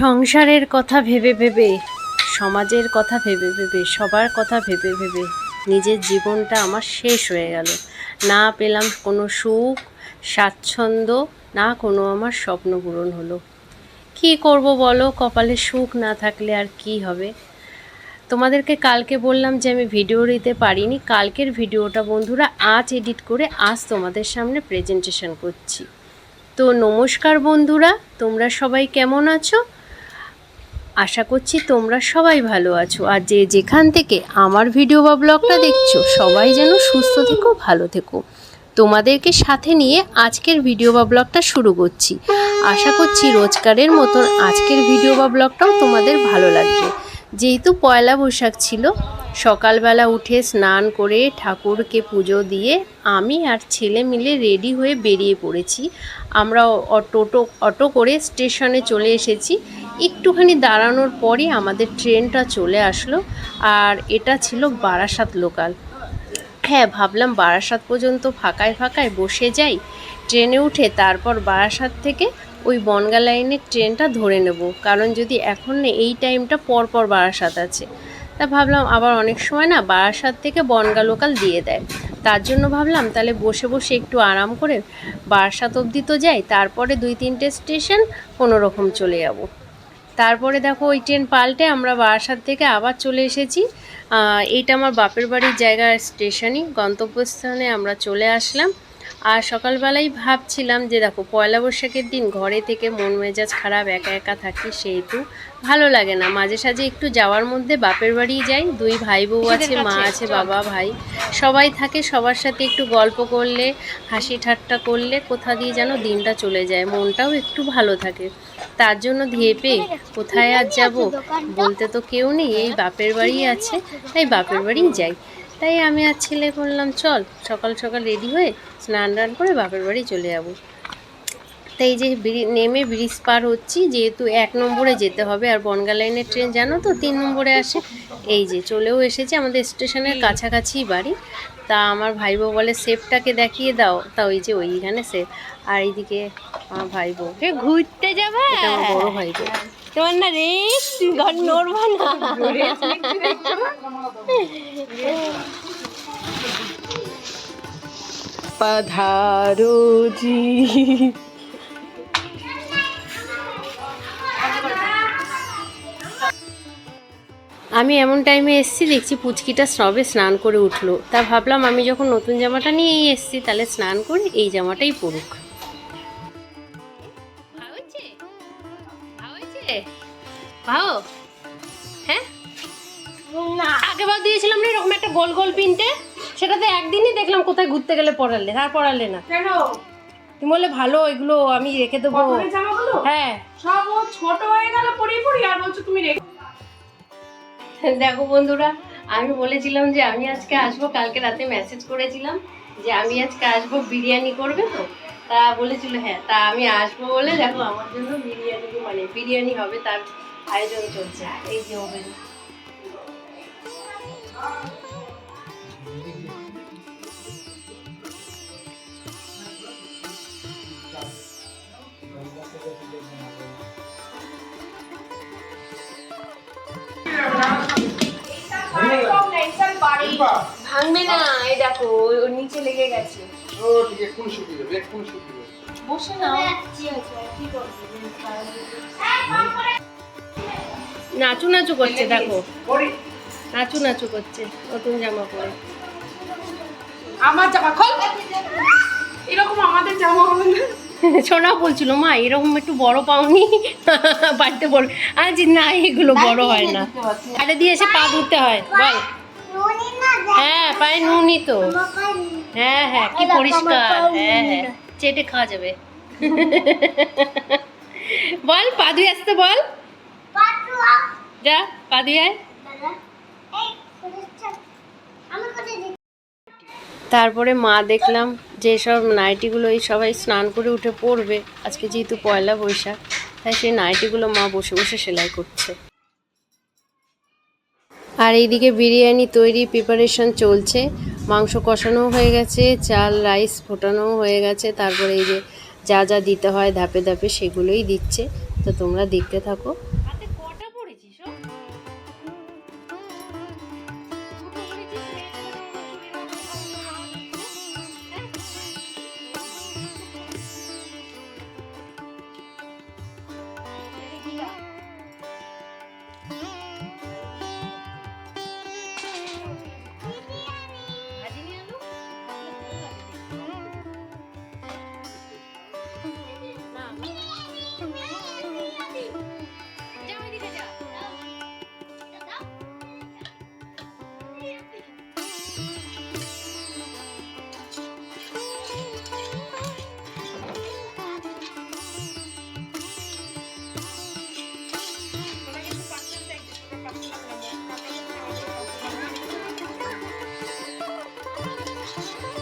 সংসারের কথা ভেবে ভেবে, সমাজের কথা ভেবে ভেবে, সবার কথা ভেবে ভেবে নিজের জীবনটা আমার শেষ হয়ে গেল। না পেলাম কোনো সুখ, স্বাচ্ছন্দ্য, না কোনো আমার স্বপ্ন পূরণ হলো। কি করব বলো? কপালে সুখ না থাকলে আর কি হবে? তোমাদেরকে কালকে বললাম যে আমি ভিডিও দিতে পারিনি। কালকের ভিডিওটা বন্ধুরা আজ এডিট করে আজ তোমাদের সামনে প্রেজেন্টেশন করছি। তো নমস্কার বন্ধুরা, তোমরা সবাই কেমন আছো? আশা করছি তোমরা সবাই ভালো আছো। আর যে যেখান থেকে আমার ভিডিও বা ব্লগটা দেখছ, সবাই যেন সুস্থ থেকো, ভালো থেকো। তোমাদেরকে সাথে নিয়ে আজকের ভিডিও বা ব্লগটা শুরু করছি। আশা করছি রোজকারের মতন আজকের ভিডিও বা ব্লগটাও তোমাদের ভালো লাগবে। যেহেতু পয়লা বৈশাখ ছিল, সকালবেলা উঠে স্নান করে ঠাকুরকে পুজো দিয়ে আমি আর ছেলে মিলে রেডি হয়ে বেরিয়ে পড়েছি। আমরা টোটো অটো করে স্টেশনে চলে এসেছি। একটুখানি দাঁড়ানোর পরই আমাদের ট্রেনটা চলে আসলো, আর এটা ছিল বারাসাত লোকাল। হ্যাঁ ভাবলাম বারাসাত পর্যন্ত ফাঁকায় ফাঁকায় বসে যাই, ট্রেনে উঠে তারপর বারাসাত থেকে ওই বনগা লাইনের ট্রেনটা ধরে নেব, কারণ যদি এখন না এই টাইমটা পর পর বারাসাত আছে। তা ভাবলাম আবার অনেক সময় না বারাসাত থেকে বনগা লোকাল দিয়ে দেয়। তার জন্য ভাবলাম তাহলে বসে বসে একটু আরাম করে বারাসাত অবধি তো যাই, তারপরে দুই তিনটে স্টেশন কোনো রকম চলে যাব। তারপরে দেখো ওই ট্রেন পাল্টে আমরা বারাসাত থেকে আবার চলে এসেছি। এইটা আমার বাপের বাড়ির জায়গা স্টেশনই, গন্তব্যস্থানে আমরা চলে আসলাম। আর সকালবেলাই ভাবছিলাম যে দেখো পয়লা বৈশাখের দিন ঘরে থেকে মন মেজাজ খারাপ, একা একা থাকি, সেহেতু ভালো লাগে না। মাঝে সাঝে একটু যাওয়ার মধ্যে বাপের বাড়ি যাই দুই ভাই বউ আছে মা আছে বাবা ভাই। সবাই থাকে সবার সাথে একটু গল্প করলে হাসি ঠাট্টা করলে কোথা দিয়ে যেন দিনটা চলে যায় মনটাও একটু ভালো থাকে। তার জন্য ধেপে কোথায় আর যাব? বলতে তো কেউ নেই এই বাপের বাড়ি আছে তাই বাপের বাড়ি যাই। তাই আমি আর ছেলে বললাম চল সকাল সকাল রেডি হয়ে স্নান টান করে বাপের বাড়ি চলে যাব। তাই যে ব্রি- নেমে ব্রিজ পার হচ্ছি যেহেতু এক নম্বরে যেতে হবে আর বনগা লাইনের ট্রেন জানো তো তিন নম্বরে আসে। এই যে চলেও এসেছে আমাদের স্টেশনের কাছাকাছি বাড়ি। তা আমার ভাইবো বলে সেফটাকে দেখিয়ে দাও। তা ওই যে ওইখানে সেফ আর এইদিকে আমার ভাই বউ ঘুরতে যাবে? আমার বড় ভাই বউ তোমার না রে ঘর নড়বা না। পধারো জি। আমি এমন টাইমে এসেছি দেখছি পুচকিটা সবে স্নান করে উঠল। তা ভাবলাম আমি যখন নতুন জামাটা নিয়েই এসেছি তাহলে স্নান করে এই জামাটাই পরুক। ভাও হ্যাঁ? আগেবার দিয়েছিলাম না এরকম একটা গোল গোল পিনতে? সেটাতে একদিনই দেখলাম কোথায় ঘুরতে গেলে পড়ালে আর পড়ালে না। কেন? তুমি বললে ভালো এগুলো আমি রেখে দেবো। হ্যাঁ। সব ও ছোট হয়ে গেল পরি পরি আর বলছো তুমি রেখে দেখো বন্ধুরা, আমি বলেছিলাম যে আমি আজকে আসব, কালকে রাতে মেসেজ করেছিলাম যে আমি আজকে আসব বিরিয়ানি করবে তো। তা বলেছিল হ্যাঁ তা আমি আসব বলে দেখো আমার জন্য বিরিয়ানি মানে বিরিয়ানি হবে তার আয়োজন চলছে। এই যে ওভেন। ভাঙবে না এই দেখো ওর নিচে লেগে গেছে। ও ঠিক এক্ষুনি শুকিয়ে যাবে এক্ষুনি শুকিয়ে যাবে। বসে নাও। নাচু নাচু করছে দেখো। নাচু নাচু করছে নতুন জামা পরে। আমার জামা খোল। এরকম আমাদের জামা হবে না। সোনা বলছিল মা এরকম একটু বড় পাওনি? বাড়িতে বড় আজ না এগুলো বড় হয় না। আরে দিয়ে এসে পা ধুতে হয় বল। হ্যাঁ পায়ে নুনই তো। হ্যাঁ হ্যাঁ কি পরিষ্কার। হ্যাঁ হ্যাঁ চেটে খাওয়া যাবে। বল পা ধুয়ে আসতে বল। যা পা ধুয়ে আয়। তারপরে মা দেখলাম যে সব নাইটিগুলো এই সবাই স্নান করে উঠে পড়বে। আজকে যেহেতু পয়লা বৈশাখ তাই সেই নাইটিগুলো মা বসে বসে সেলাই করছে। আর এইদিকে বিরিয়ানি তৈরি প্রিপারেশন চলছে। মাংস কষানো হয়ে গেছে, চাল, রাইস ফোটানো হয়ে গেছে। তারপরে এই যে যা যা দিতে হয় ধাপে ধাপে সেগুলোই দিচ্ছে। তো তো তোমরা দেখতে থাকো। আমি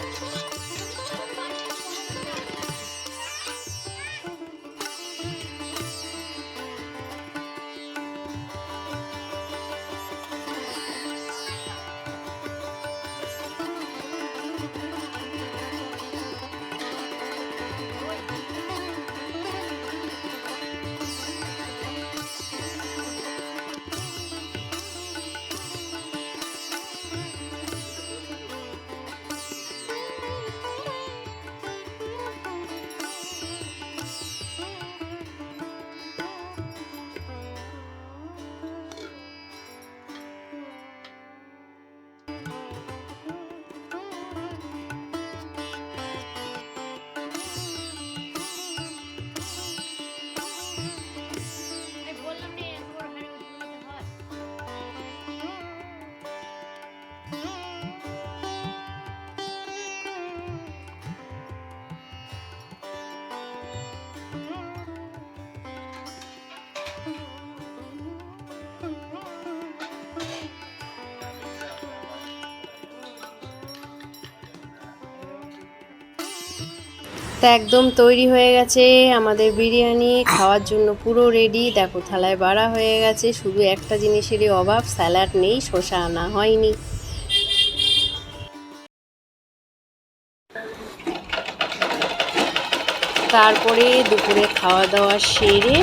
তা একদম তৈরি হয়ে গেছে। আমাদের বিরিয়ানি খাওয়ার জন্য পুরো রেডি দেখো, থালায় বাড়া হয়ে গেছে। শুধু একটা জিনিসেরই অভাব স্যালাড নেই, শসা আনা হয়নি। তারপরে দুপুরে খাওয়া দাওয়া সেরে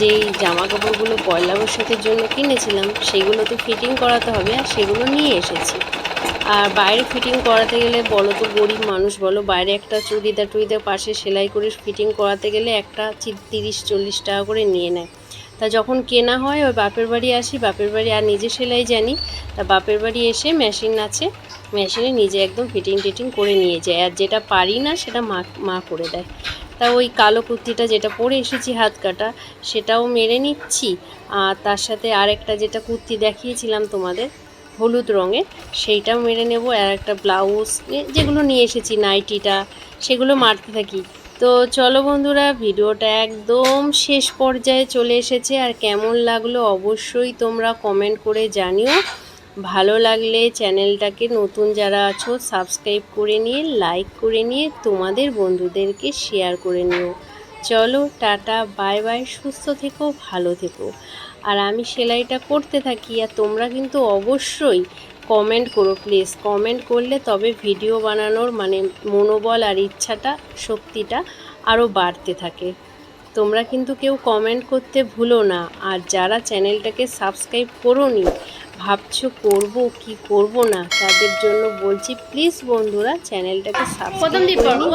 যেই জামা কাপড়গুলো পয়লা বৈশাখের জন্য কিনেছিলাম, সেগুলো তো ফিটিং করাতে হবে আর সেগুলো নিয়ে এসেছি। আর বাইরে ফিটিং করাতে গেলে বলো তো গরিব মানুষ, বলো বাইরে একটা চুড়িদার টুড়িদার পাশে সেলাই করে ফিটিং করাতে গেলে একটা তিরিশ, চল্লিশ টাকা করে নিয়ে নেয়। তা যখন কেনা হয় ওই বাপের বাড়ি আসি, বাপের বাড়ি আর নিজে সেলাই জানি। তা বাপের বাড়ি এসে মেশিন আছে মেশিনে নিজে একদম ফিটিং টিটিং করে নিয়ে যায়। আর যেটা পারি না, সেটা মা মা করে দেয়। তা ওই কালো কুর্তিটা যেটা পরে এসেছি হাত কাটা, সেটাও মেরে নিচ্ছি। আর তার সাথে আরেকটা যেটা কুর্তি দেখিয়েছিলাম তোমাদের হলুদ রঙের সেইটাও মেরে নেব আর একটা ব্লাউজ যেগুলো নিয়ে এসেছি, নাইটিটা, সেগুলো মারতে থাকি। তো চলো বন্ধুরা, ভিডিওটা একদম শেষ পর্যায়ে চলে এসেছে। আর কেমন লাগল অবশ্যই তোমরা কমেন্ট করে জানিও। ভালো লাগলে চ্যানেলটাকে নতুন যারা আছো সাবস্ক্রাইব করে নিয়ে লাইক করে নিয়ে তোমাদের বন্ধুদেরকে শেয়ার করে নিও। চলো, টাটা বাই বাই সুস্থ থেকো, ভালো থেকো। আর আমি সেলাইটা করতে থাকি আর তোমরা কিন্তু অবশ্যই কমেন্ট করো প্লিজ কমেন্ট করলে তবে ভিডিও বানানোর মানে মনোবল আর ইচ্ছাটা শক্তিটা আরও বাড়তে থাকে। তোমরা কিন্তু কেউ কমেন্ট করতে ভুলো না। আর যারা চ্যানেলটাকে সাবস্ক্রাইব করোনি ভাবছ করব কি করব না তাদের জন্য বলছি প্লিজ বন্ধুরা চ্যানেলটাকে সাবস্ক্রাইব প্রথম কর, করে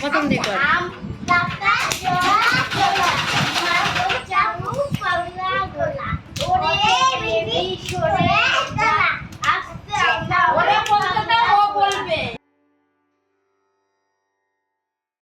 প্রথম কর। প্রথম এই